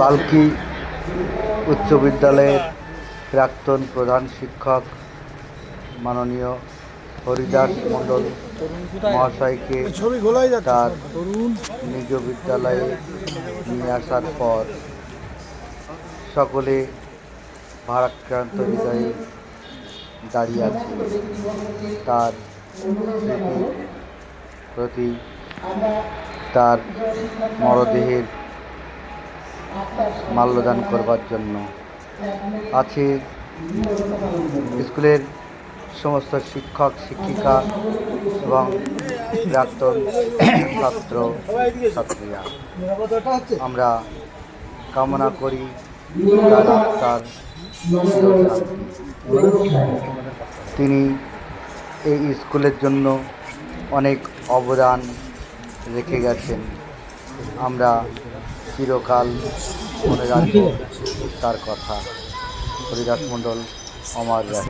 Bulky উচ্চ বিদ্যালয়ের প্রাক্তন প্রধান শিক্ষক মাননীয় হরিদাস মণ্ডল মহাশয়কে তার নিজ বিদ্যালয়ে নিয়ে আসার পর সকলে ভারাক্রান্ত হৃদয়ে দাঁড়িয়ে আছে। তার প্রতি তার মরদেহের মাল্যদান করবার জন্য। আছে স্কুলের সমস্ত শিক্ষক, শিক্ষিকা এবং প্রাক্তন ছাত্র, ছাত্রীরা। আমরা কামনা করি তার তিনি এই স্কুলের জন্য অনেক অবদান রেখে গেছেন। আমরা চিরকাল মনে রাখব। তার কথা হরিদাস মণ্ডল অমর